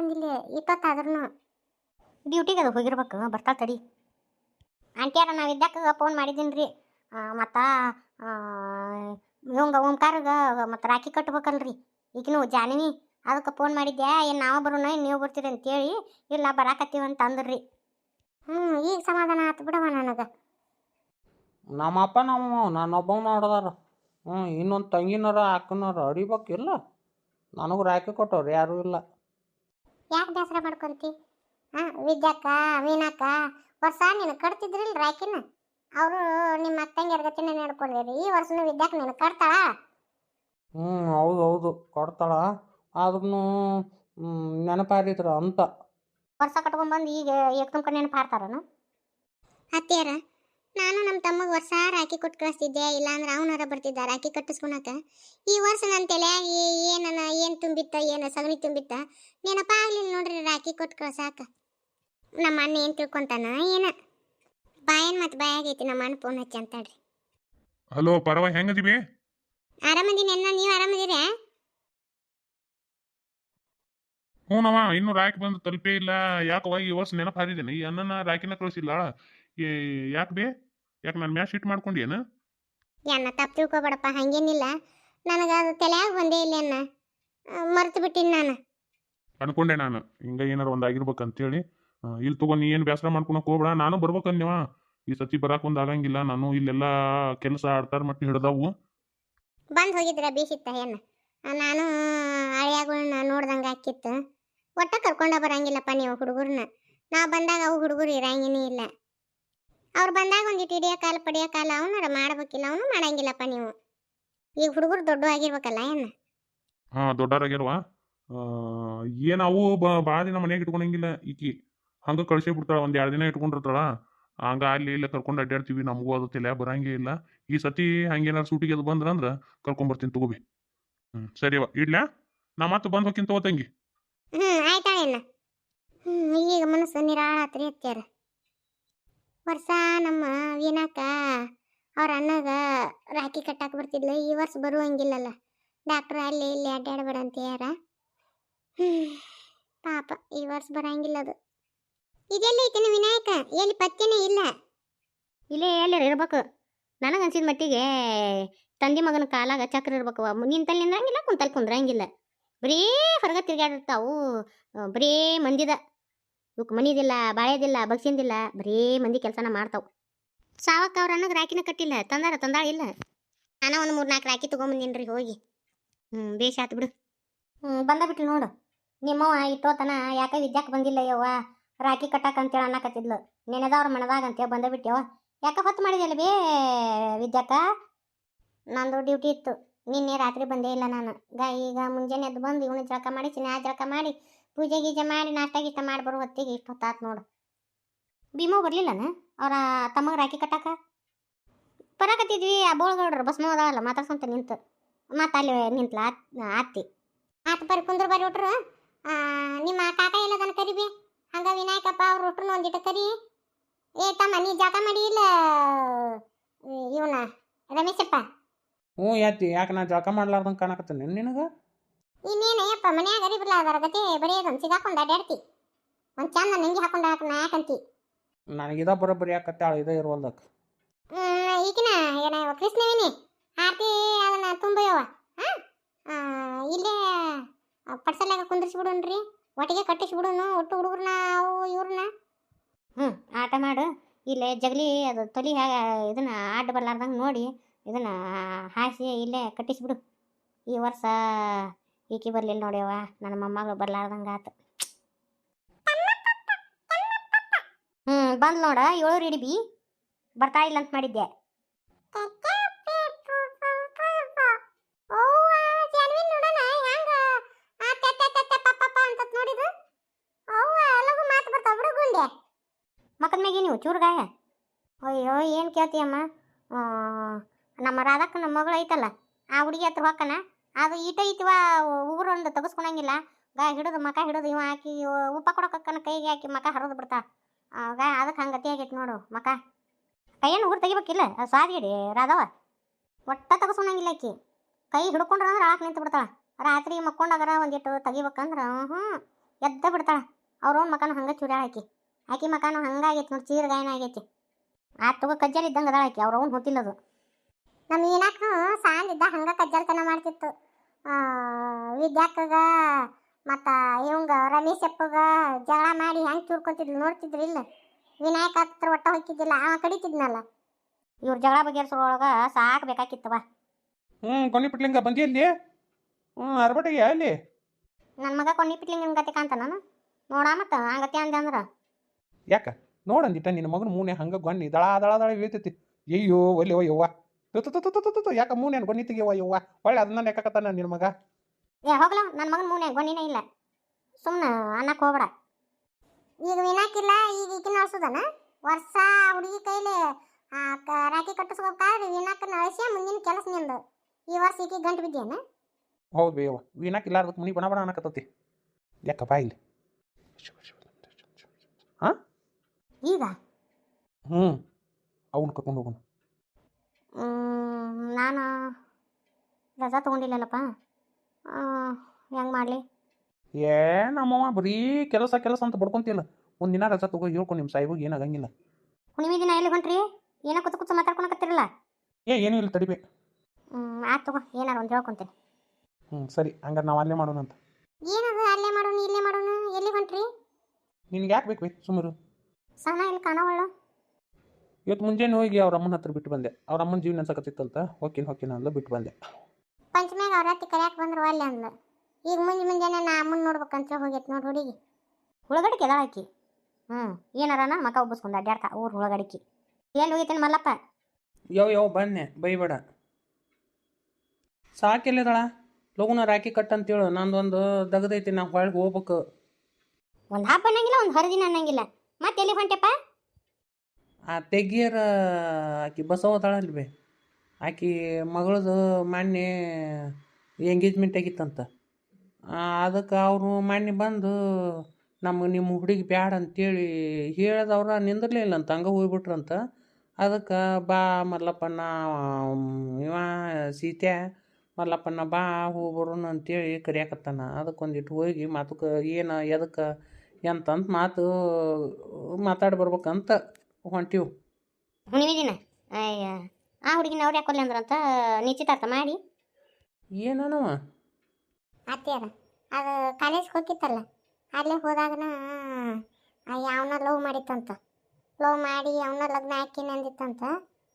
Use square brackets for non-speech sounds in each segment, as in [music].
ಬಂದಿಲ್ಲ ಇಪ್ಪತ್ತಾದ್ರೂ ಡ್ಯೂಟಿಗೆ ಅದು ಹೋಗಿರ್ಬೇಕು. ಬರ್ತಾ ತಡಿ. ಆಂಟಿಯಾರ ನಾವು ಇದ್ದಾಗ ಫೋನ್ ಮಾಡಿದ್ದೀನಿ ರೀ ಮತ್ತು ಇವಂಗ ಓಂಕಾರಗ ಮತ್ತು ರಾಖಿ ಕಟ್ಬೇಕಲ್ರಿ. ಈಗಿನ ಜಾನಿನಿ, ಅದಕ್ಕೆ ಫೋನ್ ಮಾಡಿದ್ದೆ ಏನು ನಾವು ಬರೋಣ ಏನು ನೀವು ಬರ್ತೀರಿ ಅಂತೇಳಿ. ಇಲ್ಲ, ಬರಾಕತ್ತೀವಿ ಅಂತ ಅಂದ್ರಿ. ಹ್ಞೂ ಈಗ ಸಮಾಧಾನ ಆತು ಬಿಡವ ನನಗೆ. ನಮ್ಮ ಅಪ್ಪ ನಮ್ಮ ನನ್ನೊಬ್ಬನ ನೋಡ್ದಾರ. ಹ್ಞೂ ಇನ್ನೊಂದು ತಂಗಿನಾರ, ಅಕ್ಕನಾರ ಅಡಿಬೇಕಿಲ್ಲ. ನನಗೆ ರಾಖಿ ಕೊಟ್ಟವ್ರು ಯಾರೂ ಇಲ್ಲ. ಯಾಕೆ ಬೇಸರ ಮಾಡ್ಕೊಂತಿ? ಹಾಂ ವಿದ್ಯಾಕ್ಕ ಮೀನಾಕ್ಕ ವರ್ಷ ನೀನು ಕಟ್ತಿದ್ರಿಲ್ಲ ರಾಕಿನ ಅವರು ನಿಮ್ಮ ಅತ್ತಂಗಿಯರ ಗತಿನ ನಡ್ಕೊಂಡಿರಿ ಈ ವರ್ಷನೂ ವಿದ್ಯಾಕ ನೀನು ಕಟ್ತಾಳ? ಹ್ಞೂ ಹೌದು ಹೌದು ಕೊಡ್ತಾಳ ಆದ್ರೂ ನೆನಪಾರಿತ್ರ ಅಂತ. ವರ್ಷ ಕಟ್ಕೊಂಡ್ಬಂದು ಈಗ ಏಕ್ದಮ್ ಕಣ್ಣು ನೆನಪು ಹಾಡ್ತಾರನ? ಅತ್ತಿಯರ ನಾನು ನಮ್ಮ ತಮ್ಮಗೆ ವರ್ಷ ರಾಖಿ ಕೊಟ್ಟು ಕಳಿಸ್ತಿದ್ದೆ ಇಲ್ಲಾಂದ್ರೆ ಅವನಾರ ಬರ್ತಿದ್ದ ರಾಖಿ ಕಟ್ಟಿಸ್ಕೊಳಕ ಈ ವರ್ಷ ನನ್ನ ತಲೆ ಏನನ ಏನು ತುಂಬಿತ್ತ ಏನು ಸಗಣಿ ತುಂಬಿತ್ತ ನೀನಪ್ಪ ಆಗ್ಲಿಲ್ಲ ನೋಡ್ರಿ ರಾಖಿ ಕೊಟ್ಟು ಕಳ್ಸಾಕ. ನಮ್ಮ ಅಣ್ಣ ಏನು ತಿಳ್ಕೊಂತಾನ ಏನ? ಬಾಯನ್ ಮತ್ತೆ ಬಾಯಾಗೈತಿ ನಮ್ಮ ಅಣ್ಣ ಫೋನ್ ಹಚ್ಚಿ ಅಂತಾಡ್ರಿ ಹಲೋ ಪರವ ಹೆಂಗದಿವಿ? ಆರಾಮದೀನಿ ಅಣ್ಣ ನೀವು ಆರಾಮದಿರಾ? ಹ್ಞೂನವ ಇನ್ನೂ ರಾಕಿ ಬಂದು ತಲುಪೇ ಇಲ್ಲ. ಯಾಕವ ಈ ವರ್ಷ ನೆನಪು ಹಾರಿದ್ದೇನೆ ಈ ಅಣ್ಣನ ರಾಕಿನ ಕಳಿಸಿಲ್ಲ. ಯಾಕೆ ಬೇ? ಯಾಕೆ ನಾನು ಮ್ಯಾಚ್ ಶೀಟ್ ಮಾಡ್ಕೊಂಡೇನು ಅಣ್ಣ ತಪ್ಪು ತಿಳ್ಕೊಬೇಡಪ್ಪ ಹಂಗೇನಿಲ್ಲ. ನನಗೆ ಅದು ತಲೆಯಾಗ ಬಂದೇ ಇಲ್ಲ ಅಣ್ಣ ಮರ್ತು ಬಿಟ್ಟಿನಿ ನಾನು. ಅನ್ಕೊಂಡೆ ನಾನು. ಹಿಂಗ ಏನಾರು ಒಂದು ಆಗಿರ್ಬೇಕು ಅಂತೇಳಿ ಆ, ಇಲ್ಲಿ ತಗೋ ನೀ ಏನು ಬೇಸರ ಮಾಡ್ಕೊಳಕ್ ಹೋಗ್ಬೇಡ. ನಾನು ಬರ್ಬೇಕನ್ಯವ ಈ ಸತಿ ಬರಾಕ್ ಒಂದು ಆಗಂಗಿಲ್ಲ. ನಾನು ಇಲ್ಲೆಲ್ಲ ಕೆಲಸ ಆಡ್ತಾರ ಮಟ್ಟಿ ಹಿಡ್ದಾವು. ಬಂದು ಹೋಗಿದ್ರ ಬೀಸಿತ್ತ ಏನ? ನಾನು ಹಳೆಯಾಗಳನ್ನ ನೋಡ್ದಂಗೆ ಆಕಿತ್ತು ಒಟ್ಟ ಕರ್ಕೊಂಡ ಬರಂಗಿಲ್ಲಪ್ಪ ನೀವು ಹುಡುಗರನ್ನ ನಾ ಬಂದಾಗ ಅವು ಹುಡುಗರು ಇರಂಗಿನೇ ಇಲ್ಲ. ಅವ್ರು ಬಂದಾಗ ಒಂದಿಟ್ಟು ಹಿಡಿಯೋ ಕಾಲ ಪಡಿಯೋ ಕಾಲ ಅವನಾರ ಮಾಡ್ಬೇಕಿಲ್ಲ ಅವನು ಮಾಡಂಗಿಲ್ಲಪ್ಪ ನೀವು. ಈಗ ಹುಡುಗರು ದೊಡ್ಡ ಆಗಿರ್ಬೇಕಲ್ಲ ಏನ? ಹಾ ದೊಡ್ಡಾರಾಗ್ಯಾರವ ಅವು ಭಾಳ ದಿನ ಮನೆಯಾಗ ಇಟ್ಕೊಂಡಂಗಿಲ್ಲ ಈಕಿ. ಹಂಗ ಕಳ್ಸಿ ಬಿಡ್ತಾಳ ಒಂದ್ ಎರಡು ದಿನ ಇಟ್ಕೊಂಡಿರ್ತಾಳ. ಹಂಗ ಅಲ್ಲಿ ಇಲ್ಲ ಕರ್ಕೊಂಡು ಅಡ್ಡಾಡ್ತೀವಿ ನಮಗೂ ಅದು ತಲೆ ಬರಂಗೇ ಇಲ್ಲ. ಈ ಸತಿ ಹಂಗೇನಾರು ಸೂಟಿಗೆ ಅದು ಬಂದ್ರಂದ್ರ ಕರ್ಕೊಂಬರ್ತೀನಿ ತಗೋಬಿ. ಹ್ಮ್ ಸರಿವ ಇಡ್ಲಾ? ನಾ ಮತ್ತೆ ಬಂದ್ ಹೋಗ್ತೀನಿ ತಗೋ ತಂಗಿ. ಹ್ಞೂ ಈಗ ಮನಸ್ಸು ನಿರಾಳಾತ್ರಿ ಅತ್ಯಾರ ವರ್ಷ ನಮ್ಮ ವೀನಾಕ ಅವ್ರ ಅಣ್ಣಗ ರಾಖಿ ಕಟ್ಟಾಕ ಬರ್ತಿದ್ಲು. ಈ ವರ್ಷ ಬರುವಂಗಿಲ್ಲಲ್ಲ. ಡಾಕ್ಟ್ರ್ ಅಲ್ಲಿ ಇಲ್ಲಿ ಅಡ್ಡಾಡಬೇಡ ಅಂತ ಯಾರ [sighs] ಪಾಪ ಈ ವರ್ಷ ಬರಂಗಿಲ್ಲ ಅದು. ಇದೆಲ್ಲ ಐತೆ ವಿನಾಯಕ? ಎಲ್ಲಿ ಪತ್ತೆನೇ ಇಲ್ಲ. ಇಲ್ಲೇ ಎಲ್ಲರ ಇರ್ಬೇಕು. ನನಗೆ ಅನ್ಸಿದ ಮಟ್ಟಿಗೆ ತಂದೆ ಮಗನ ಕಾಲಾಗ ಚಕ್ರ ಇರ್ಬೇಕು. ನಿಂತಲ್ಲಿ ನಿಂದ್ರಂಗಿಲ್ಲ ಕುಂತಲ್ಲಿ ಕುಂದ್ರಂಗಿಲ್ಲ. ಬರೀ ಹೊರಗೆ ತಿರ್ಗಾಡಿರ್ತಾವು ಬರೀ ಮಂದಿದ. ಇವಕ್ಕೆ ಮನಿದಿಲ್ಲ, ಬಾಳೆದಿಲ್ಲ, ಬಗ್ಸಿಂದಿಲ್ಲ, ಬರೀ ಮಂದಿ ಕೆಲಸನ ಮಾಡ್ತಾವು. ಸಾವಕ್ಕ ಅವ್ರ ಅನ್ನೋದು ರಾಕಿನ ಕಟ್ಟಿಲ್ಲ ತಂದಾರ ತಂದಾಳ ಇಲ್ಲ. ನಾನ ಒಂದು ಮೂರು ನಾಲ್ಕು ರಾಕಿ ತೊಗೊಂಬಂದಿನ್ರಿ ಹೋಗಿ. ಹ್ಞೂ ಬೇಷ್ ಆತು ಬಿಡು. ಹ್ಞೂ ಬಂದ ಬಿಟ್ಲು ನೋಡು. ನಿಮ್ಮವ್ವ ಇಟ್ಟೋತನ ಯಾಕೆ ವಿದ್ಯಾಕ್ ಬಂದಿಲ್ಲ ಯವ್ವ ರಾಕಿ ಕಟ್ಟಾಕ ಅಂತೇಳಿ ಅನ್ನಕತ್ತಿದ್ಲು ನೆನೆದವ್ರ ಮನದಾಗ ಅಂತೇಳಿ ಬಂದ ಬಿಟ್ಟೆವ ಯಾಕೆ ಹೊತ್ತು ಮಾಡಿದೆಯಲ್ಲ ಬೇ ವಿದ್ಯಾಕ ನಂದು ಡ್ಯೂಟಿ ಇತ್ತು. ನಿನ್ನೆ ರಾತ್ರಿ ಬಂದೇ ಇಲ್ಲ ನಾನು. ಗ, ಈಗ ಮುಂಜಾನೆ ಎದ್ದು ಬಂದು ಇವನು ಜಳಕ ಮಾಡಿ ಚಿನ್ನ ಜಳಕ ಮಾಡಿ ಪೂಜೆ ಗೀಜೆ ಮಾಡಿ ನಾಷ್ಟ ಗೀತ ಮಾಡಿ ಬರೋ ಹೊತ್ತಿಗೆ ಇಷ್ಟು ಹೊತ್ತಾತು ನೋಡು. ಭೀಮೋ ಬರ್ಲಿಲ್ಲನ? ಅವರ ತಮಗೆ ರಾಖಿ ಕಟ್ಟಾಕ? ಬರಾಕತ್ತಿದ್ವಿ, ಆ ಬೋಳ್ಗೌಡ್ರು ಬಸ್ ಅದಾವಲ್ಲ ಮಾತಾಡ್ಸಂತ ನಿಂತು. ಮತ್ತೆ ಅಲ್ಲಿ ನಿಂತ್ಲ, ಆತಿ ಆತ ಬರ್ರಿ, ಕುಂದ್ರ ಬರ್ರಿ ಹುಟ್ರು ನಿಮ್ಮ ಕಾಕ ಎಲ್ಲದನ್ನ ಕರಿಬಿ? ಹಂಗ ವಿನಾಯಕಪ್ಪ ಅವ್ರ ಹುಟ್ರು ಒಂದಿಟ್ಟು ಕರಿ. ಏ ತಮ್ಮ, ನೀ ಜಾಕ ಮಾಡಿ ಇಲ್ಲ, ಇವನ ರಮೇಶಪ್ಪ? ಹ್ಞೂ ಯಾತಿ ಯಾಕೆ ನಾ ಜಾಕ ಮಾಡ್ಲಾರ್ದಂಗೆ ಕಾಣಕತ್ತೇನೆ ನಿನಗೆ? ಇನ್ನೇನಯ್ಯಪ್ಪ ಮನ್ಯಾಗ ಅರಿಬಿಲ್ಲ ಅದರ ಗತಿ ಬಡಿಯೋದೊಂದು ಹಾಕೊಂಡು ಅಡ್ಯಾಡ್ತಿ. ಒಂದು ಚಂದ ನಂಗಿ ಹಾಕೊಂಡು ಹಾಕ ನಾಯಕಂತಿ. ನನಗಿದ ಬರೋಬ್ಬರಿ ಯಾಕತ್ತಾಳ ಇದೇ ಇರುವಲ್ದಕ್ಕೆ ಈಗಿನ ಏನ ಕೃಷ್ಣವೇನಿ ಆರ್ತಿ ಅದನ್ನ ತುಂಬಯವ ಹಾಂ ಇಲ್ಲೇ ಕುಂದ್ರಿಸಿ ಕುಂದ್ರಿಸ್ಬಿಡೋಣ್ರಿ ಒಟ್ಟಿಗೆ ಕಟ್ಟಿಸ್ಬಿಡೋನು ಒಟ್ಟು ಹುಡುಗರನ್ನ ಅವು ಇವ್ರನ್ನ. ಹ್ಞೂ ಆಟ ಮಾಡು. ಇಲ್ಲೇ ಜಗಲಿ ಅದು ತೊಲಿ ಹ್ಯಾ ಇದನ್ನ ಆಟ ಬರ್ಲಾರ್ದಂಗೆ ನೋಡಿ ಇದನ್ನ ಹಾಸಿ ಇಲ್ಲೇ ಕಟ್ಟಿಸ್ಬಿಡು. ಈ ವರ್ಷ ಈಕಿ ಬರಲಿಲ್ಲ ನೋಡ್ಯವ ನನ್ನ ಮೊಮ್ಮಗಳು ಬರ್ಲಾರ್ದಂಗಾತು. ಹ್ಞೂ ಬಂದು ನೋಡ ಏಳು ಇಡಿಬಿ ಬರ್ತಾ ಇಲ್ಲ ಅಂತ ಮಾಡಿದ್ದೆ. ಮಕ್ಕದ ಮ್ಯಾಗೆ ನೀವು, ಚೂರ್ಗಾಯ. ಅಯ್ಯೋ, ಏನು ಕೇಳ್ತೀಯಮ್ಮ? ನಮ್ಮ ರಾಧಕ್ಕ ನಮ್ಮ ಮಗಳು ಐತಲ್ಲ, ಆ ಹುಡುಗಿ ಹತ್ರ ಹೊಕ್ಕನ ಅದು ಈಟ ಐತಿವ ಉಗುರೊಂದು ತೆಗೆಸ್ಕೊಳಂಗಿಲ್ಲ ಗಾ, ಹಿಡಿದು ಮಕ ಹಿಡಿದು ಇವ ಹಾಕಿ ಉಪ್ಪ ಕೊಡೋಕಕ್ಕನ ಕೈಗೆ ಹಾಕಿ ಮಕ ಹರಿದು ಬಿಡ್ತಾ. ಗಾ ಅದಕ್ಕೆ ಹಂಗತಿ ಆಗೈತೆ ನೋಡು ಮಕ. ಕೈಯನ್ನು ಉಗುರು ತೆಗಿಬೇಕಿಲ್ಲ ಅದು ಸ್ವಾದಿಡಿ ರಾಧವ ಒಟ್ಟ ತೆಗೆಸ್ಕೊಳಂಗಿಲ್ಲ ಆಕಿ. ಕೈ ಹಿಡ್ಕೊಂಡ್ರೆ ಅಂದ್ರೆ ಆಳಕ್ಕೆ ನಿಂತು ಬಿಡ್ತಾಳ. ರಾತ್ರಿ ಮಕ್ಕೊಂಡಾಗರ ಒಂದಿಟ್ಟು ತೆಗಿಬೇಕಂದ್ರೆ ಹ್ಞೂ ಎದ್ದ ಬಿಡ್ತಾಳ. ಅವ್ರ ಮಕನು ಹಂಗೆ ಚುರ್ಯಾಳ ಆಕಿ. ಆಕಿ ಮಕನು ಹಂಗಾಗೈತಿ ನೋಡಿ ಚೀರ ಗಾಯನ ಆಗೈತಿ. ಆ ತಗೋ ಕಜ್ಜಲ್ ಇದ್ದಂಗೆ ಅದಾಳ ಆಕಿ, ಅವ್ರ ಅವ್ನು ಗೊತ್ತಿಲ್ಲದು ನಮ್ಮ ಈನಾಕ್ನು ಸಾಂದಿದ್ದ ಹಂಗ ಕಜ್ಜಲ್ತನ ಮಾಡ್ತಿತ್ತು ಆ, ವಿದ್ಯಾಕ್ಕಗ ಮತ್ತ ಇವಂಗ ರಮೇಶ್ ಅಪ್ಪಗ ಜಗಳ ಮಾಡಿ ಹೆಂಗ್ ಚೂರ್ಕೊಂತಿದ್ಲು ನೋಡ್ತಿದ್ರು ಇಲ್ಲ? ವಿನಾಯಕ ಹತ್ರ ಒಟ್ಟ ಹೋಗ್ತಿದ್ದಿಲ್ಲ ಅವ ಕಡಿತಿದ್ನಲ್ಲ? ಇವ್ರ ಜಗಳ ಬಗೆಹರಿಸೋಳಗ ಸಾಕು ಬೇಕಾಕಿತ್ತವ. ಹ್ಞೂ ಕೊನಿಪಿಟ್ಲಿಂಗ ಬಂದಿ ಅಲ್ಲಿ ಹ್ಞೂ ಅರ್ಬಟಿಗೆ ಅಲ್ಲಿ? ನನ್ನ ಮಗ ಕೊಂಡಿ ಪಿಟ್ಲಿಂಗ್ ಗತಿ ಕಾಂತ ನಾನು ನೋಡ ಮತ್ತ ಹಂಗತಿ ಅಂದೆ ಅಂದ್ರ. ಯಾಕ? ನೋಡಂದಿಟ್ಟ ನಿನ್ನ ಮಗನ ಮೂನೆ ಹಂಗೆ ಗೊನ್ನಿ ದಳ ದಳ ದಳ ಇಳಿತೈತಿ. ಅಯ್ಯೋ ಒಲ್ಲೆ ಓ ಯವ್ವ. ತು ತು ತು ತು ತು ತು ಯಾಕ ಮೂನೆ ಗೊನ್ನಿ ತೆಗಿಯವ ಯವ್ವ? ಒಳ್ಳೆ ಅದನ್ನ ಲೆಕ್ಕಕತ್ತಾನ ನಿನ್ನ ಮಗ. ಏ ಹೋಗ್ಲ ನನ್ನ ಮಗನ ಮೂನೆ ಗೊನ್ನಿನೇ ಇಲ್ಲ. ಸುಮ್ಮನೆ ಅನ್ನಕ್ಕೆ ಹೋಗ್ಬೇಡ. ಈಗ ವಿನಾಕಿಲ್ಲ ಈಗ ಈಕಿನ ಅಳ್ಸೋದನ? ವರ್ಷ ಹುಡುಗಿ ಕೈಲಿ ರಾಖಿ ಕಟ್ಟಿಸ್ಬೇಕಾದ್ರೆ ವಿನಾಕನ ಅಳಿಸ್ಯ ಮುಂದಿನ ಕೆಲಸ ನಿಂದು. ಈ ವರ್ಷ ಈಕಿ ಗಂಟು ಬಿದ್ದೇನ ಹೌದು ಬೇಯವ್ವ ವೀಣಾಕ್ ಅದಕ್ಕೆ ಮುನಿ ಬಣ ಬಣ ಅನ್ನಕತ್ತತಿ. ಯಾಕ ಬಾ ಇಲ್ಲಿ? ಹಾಂ ಈಗ? ಹ್ಞೂ ಅವನು ಕರ್ಕೊಂಡು ಹೋಗೋಣ. ನಾನು ರಜಾ ತೊಗೊಂಡಿಲ್ಲಲ್ಲಪ್ಪ. ಹೆಂಗೆ ಮಾಡಲಿ? ಏ ನಮ್ಮವ್ವ ಬರೀ ಕೆಲಸ ಕೆಲಸ ಅಂತ ಬಡ್ಕೊಂತಿಲ್ಲ. ದಿನ ರಜಾ ತಗೋ ಹೇಳ್ಕೊ ನಿಮ್ಮ ಸಾಯಿಬಗೆ ಏನಾಗಂಗಿಲ್ಲ. ಹುಣ್ಣಿಮೆ ದಿನ ಎಲ್ಲಿ ಹೊಂಟ್ರಿ? ಏನೋ ಕುತ್ತು ಕುತ್ತು ಮಾತಾಡ್ಕೊಳಕತ್ತಿರಲ್ಲ? ಏ ಏನೂ ಇಲ್ಲ ತಡಿಬೇ. ಹ್ಞೂ ಆಯ್ತು ತಗೋ ಏನಾರು ಒಂದು ಹೇಳ್ಕೊಂತೀನಿ. ಹ್ಞೂ ಸರಿ ಹಂಗಾರೆ ನಾವು ಅಲ್ಲೇ ಮಾಡೋಣ ಅಂತ. ಏನದು ಅಲ್ಲೇ ಮಾಡೋಣ ಇಲ್ಲೇ ಮಾಡೋಣ ಎಲ್ಲಿ ಹೊಂಟ್ರಿ? ನಿನ್ಗೆ ಯಾಕೆ ಬೇಕು ಬೇ ಸುಮ್ಮರು ಸಹನ ಇಲ್ಲಿ ಕಾಣವಳು ಇವತ್ತು ಮುಂಜಾನೆ ಹೋಗಿ ಅವ್ರ ಅಮ್ಮನ ಹತ್ರ ಬಿಟ್ಟು ಬಂದೆ. ಅವ್ರ ಅಮ್ಮನ ಜೀವನ ಅನ್ಸಕತ್ತಿತ್ತಂತ ಹೋಕಿನ ಹೋಕಿನ ಅಂದ ಬಿಟ್ಟು ಬಂದೆ. ಪಂಚಮ್ಯಾಗ ಅವ್ರಾತಿ ಕರ್ಯಾಕ ಬಂದ್ರು ಅಲ್ಲಿ ಅಂದ್ಲು. ಈಗ ಮುಂಜೆ ಮುಂಜಾನೆ ನಾ ಅಮ್ಮನ್ ನೋಡ್ಬೇಕಂತ ಹೋಗೈತೆ ನೋಡಿ ಹುಡುಗಿ. ಹುಳಗಡಿಕೆ ಎದಾಳ ಆಕಿ? ಹ್ಞೂ ಏನಾರನ ಮಕ ಒಬ್ಬಸ್ಕೊಂಡು ಅಡ್ಡಾಡ್ತಾ ಊರು ಹುಳಗಡಿಕೆ ಎಲ್ಲಿ ಹೋಗೈತೇನು ಮಲ್ಲಪ್ಪ? ಯೋ ಯೋ ಬನ್ನೆ ಬೈಬೇಡ. ಸಾಕಿಲ್ಲದಳ ಲಗುನ ರಾಕಿ ಕಟ್ ಅಂತೇಳು ನಂದೊಂದು ದಗದೈತಿ ನಾ ಹೊಳಗೆ ಹೋಗ್ಬೇಕು. ಒಂದು ಹಬ್ಬ ಅನ್ನಂಗಿಲ್ಲ ಒಂದು ಹರಿದಿನ ಅನ್ನಂಗಿಲ್ಲ. ಮತ್ತೆ ಎಲ್ಲಿ ಹೊಂಟೆಪ್ಪ? ಆ ತೆಗಿಯರ ಆಕಿ ಬಸವದಾಳಲ್ಲಿ ಬೇ ಆಕಿ ಮಗಳದು ಮೊನ್ನೆ ಎಂಗೇಜ್ಮೆಂಟ್ ಆಗಿತ್ತಂತ. ಅದಕ್ಕೆ ಅವರು ಮೊನ್ನೆ ಬಂದು ನಮಗೆ ನಿಮ್ಮ ಹುಡುಗಿ ಬ್ಯಾಡ ಅಂತೇಳಿ ಹೇಳ್ದವ್ರ ಅವ್ರು ಇಲ್ಲ ಅಂತ ಹಂಗೆ ಹೋಗ್ಬಿಟ್ರಂತ. ಅದಕ್ಕೆ ಬಾ ಮಲ್ಲಪ್ಪನ ಇವ ಸೀತೆ ಮಲ್ಲಪ್ಪನ ಬಾ ಹೋಗ್ಬರೋಣ ಅಂತೇಳಿ ಕರಿಯಾಕತ್ತಾನ. ಅದಕ್ಕೆ ಒಂದಿಟ್ಟು ಹೋಗಿ ಮಾತುಕ ಏನು ಎದಕ್ಕೆ ಎಂತಂತ ಮಾತು ಮಾತಾಡಿ ಬರ್ಬೇಕಂತ ಹೊಂಟಿವು. ಹುಣ್ಣಿಮೆ ದಿನ ಅಯ್ಯ. ಆ ಹುಡುಗಿನ ಅವ್ರು ಯಾಕೊಲ್ಲ ಅಂದ್ರಂತ ನಿಶ್ಚಿತಾರ್ಥ ಮಾಡಿ. ಏನನವ? ಅತ್ತೆಯರ ಅದು. ಕಾಲೇಜ್ಗೆ ಹೋಗಿತ್ತಲ್ಲ ಅಲ್ಲೇ ಹೋದಾಗನ ಯಾವನ ಲವ್ ಮಾಡಿತ್ತಂತ. ಲವ್ ಮಾಡಿ ಅವನ ಲಗ್ನ ಹಾಕಿನ ಅಂದಿತ್ತಂತ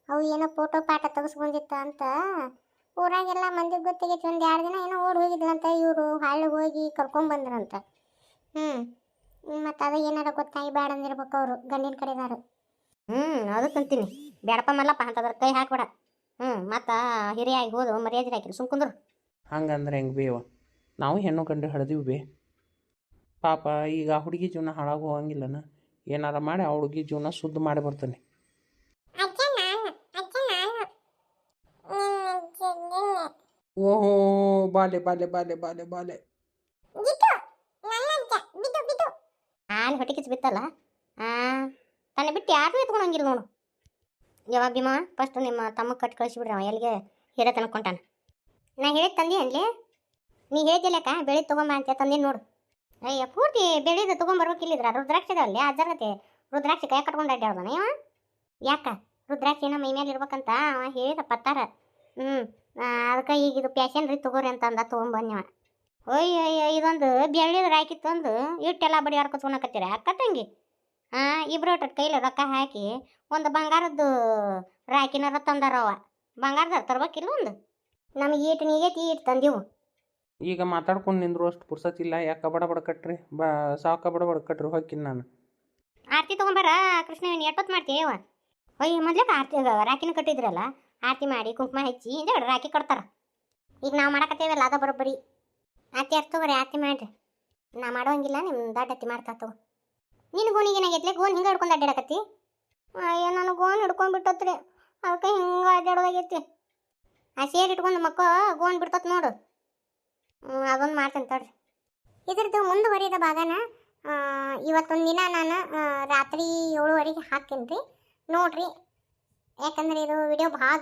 ಅವು ಏನೋ ಫೋಟೋ ಪಾಠ ತೆಗೆಸ್ಕೊಂಡಿತ್ತ ಅಂತ ಊರಾಗೆಲ್ಲ ಮಂದಿಗೆ ಗೊತ್ತಾಗೈತಿ ಒಂದು ಎರಡು ದಿನ ಏನೋ ಓಡಿ ಹೋಗಿದ್ಲಂತ ಇವರು ಹಳ್ಳಿಗೆ ಹೋಗಿ ಕರ್ಕೊಂಬಂದ್ರಂತ ಹ್ಞೂ ಮತ್ತು ಅದು ಏನಾರ ಗೊತ್ತಾಗಿ ಬೇಡ ಅಂದಿರ್ಬೇಕು ಅವರು ಗಂಡಿನ ಕಡೆದಾರು. ಹ್ಞೂ ಅದಕ್ಕೆ ಅಂತೀನಿ ಬೇಡಪ್ಪ ಮಲ್ಲಪ್ಪ ಅಂತದ್ರ ಕೈ ಹಾಕ್ಬೇಡ ಹ್ಞೂ ಮತ್ತು ಹಿರಿಯಾಗಿ ಹೋದು ಮರ್ಯಾದೆ ಹಾಕಿಲ್ಲ ಸುಮ್ ಕುಂದ್ರು. ಹಂಗಂದ್ರೆ ಹೆಂಗೆ ಬೇವ ನಾವು ಹೆಣ್ಣು ಕಂಡು ಹಡ್ದೀವಿ ಬೇ. ಪಾಪ ಈಗ ಆ ಹುಡುಗಿ ಜೀವನ ಹಾಳಾಗಿ ಹೋಗಂಗಿಲ್ಲನ? ಏನಾರ ಮಾಡಿ ಆ ಹುಡುಗಿ ಜೀವನ ಶುದ್ಧ ಮಾಡಿ ಬರ್ತಾನೆ. ಓಹೋ ಬಾಲೆ ಬಾಲೆ ಬಾಲೆ ಬಾಲೆ ಬಾಲೆ. ಹಾಲು ಹೊಟ್ಟೆ ಕಿಚ್ಚು ಬಿತ್ತಲ್ಲ? ತನ್ನ ಬಿಟ್ಟು ಯಾರು ಎತ್ಕೊಳಂಗಿಲ್ಲ ನೋಡು. ಯಾವ ಭೀಮ ಫಸ್ಟ್ ನಿಮ್ಮ ತಮ್ಮ ಕಟ್ ಕಳಿಸಿಬಿಡ್ರಿ ಅವ, ಎಲ್ಲಿಗೆ ಹಿರ ತನ್ಕೊಂಟಾನ ನಾ ಹೇಳಿದ್ ತಂದಿ ಅನ್ಲಿ? ನೀ ಹೇಳಿದ್ದಿಲ್ಲಕ್ಕ ಬೆಳೆ ತೊಗೊಂಬ ಅಂತ ತಂದಿ ನೋಡು. ಅಯ್ಯ, ಪೂರ್ತಿ ಬೆಳೆದು ತೊಗೊಂಬರ್ಬೇಕಿಲ್ಲಿದ್ರ ರುದ್ರಾಕ್ಷಿ ಅದಾವಲ್ಲಿ ಅಜ್ಜರ್ಗತೆ ರುದ್ರಾಕ್ಷಿ ಕೈ ಕಟ್ಕೊಂಡು ಅಡ್ಡಾಡ್ದಾನ ಇವ ಯಾಕ? ರುದ್ರಾಕ್ಷಿ ಮೈ ಮೇಲೆ ಇರ್ಬೇಕಂತ ಅವ ಹೇಳಿದ ಪತ್ತಾರ. ಹ್ಞೂ ಅದಕ್ಕೆ ಈಗ ಇದು ಪ್ಯಾಶನ್ ರೀ ತಗೋರಿ ಅಂತ ಅಂದ ತೊಗೊಂಬನ್ಯವ ಅಯ್ಯ ಅಯ್ಯ ಇದೊಂದು ಬೆಳ್ಳಿದ ಹಾಕಿತ್ತು ತಂದು ಇಟ್ಟೆಲ್ಲ ಬಡಿ ಹರ್ಕೊತ್ಕೊಳಕತ್ತೀರ ಅಕ್ಕ ತಂಗಿ? ಇಬ್ರು ಕೈಲಿ ರೊಕ್ಕ ಹಾಕಿ ಒಂದು ಬಂಗಾರದ್ದು ರಾಕಿನಾರ ತಂದಾರವ. ಬಂಗಾರದ ತರ್ಬೇಕಿಲ್ಲ ಒಂದು? ನಮಗೆ ಈಟ್ ನೀಗೈತಿ ಈಟ್ ತಂದೆವು. ಈಗ ಮಾತಾಡ್ಕೊಂಡು ನಿಂದ್ರು ಅಷ್ಟು ಪುರ್ಸತ್ತಿಲ್ಲ ಯಾಕ ಬಡ ಬಡ ಕಟ್ರಿ? ಬಾ ಸಾಕ ಬಡ ಬಡ ಕಟ್ರಿ ಹೋಗ್ತೀನಿ ನಾನು. ಆರತಿ ತೊಗೊಂಬಾರ ಕೃಷ್ಣವೇಣಿ ಎಟ್ಟೊತ್ತು ಮಾಡ್ತೀವ ಅಯ್ಯ ಮೊದ್ಲಕ್ಕೆ ಆರತಿ ರಾಕಿನ ಕಟ್ಟಿದ್ರಲ್ಲ ಆರತಿ ಮಾಡಿ ಕುಂಕುಮ ಹಚ್ಚಿ ಹಿಂದೆ ರಾಕಿ ಕೊಡ್ತಾರ. ಈಗ ನಾವು ಮಾಡಕತ್ತೇವಲ್ಲ ಅದ ಬರೋಬ್ಬರಿ. ಆರತಿ ತಗೋರಿ ಆರತಿ ಮಾಡ್ರಿ. ನಾ ಮಾಡೋಂಗಿಲ್ಲ ನಿಮ್ಮ ದಾಟತಿ ಮಾಡ್ತಾ ತಗೋ ನಿನ್ನ ಗೋಣಿಗೆ ಏನಾಗೈತ್ಲೆ ಗೋನ್ ಹಿಂಗೆ ಹಿಡ್ಕೊಂಡು ಅಡ್ಡಾಡಕತ್ತಿ? ಅಯ್ಯೋ ನಾನು ಗೋನ್ ಹಿಡ್ಕೊಂಡ್ಬಿಟ್ಟತ್ರಿ ಅದಕ್ಕೆ ಹಿಂಗೆ ಅಡ್ಡಾಡೋದಾಗೈತಿ. ಆ ಸೇರಿ ಇಟ್ಕೊಂಡು ಮಕ್ಕ ಗೋನ್ ಬಿಡ್ತತ್ ನೋಡು. ಅದೊಂದು ಮಾಡ್ತೇನೆ ತಡ್ರಿ. ಇದ್ರದ್ದು ಮುಂದುವರಿದ ಭಾಗನ ಇವತ್ತೊಂದು ದಿನ ನಾನು ರಾತ್ರಿ ಏಳುವರೆಗೆ ಹಾಕ್ತೀನಿ ರೀ. ನೋಡ್ರಿ. ಯಾಕಂದ್ರೆ ಇದು ವಿಡಿಯೋ ಭಾಳ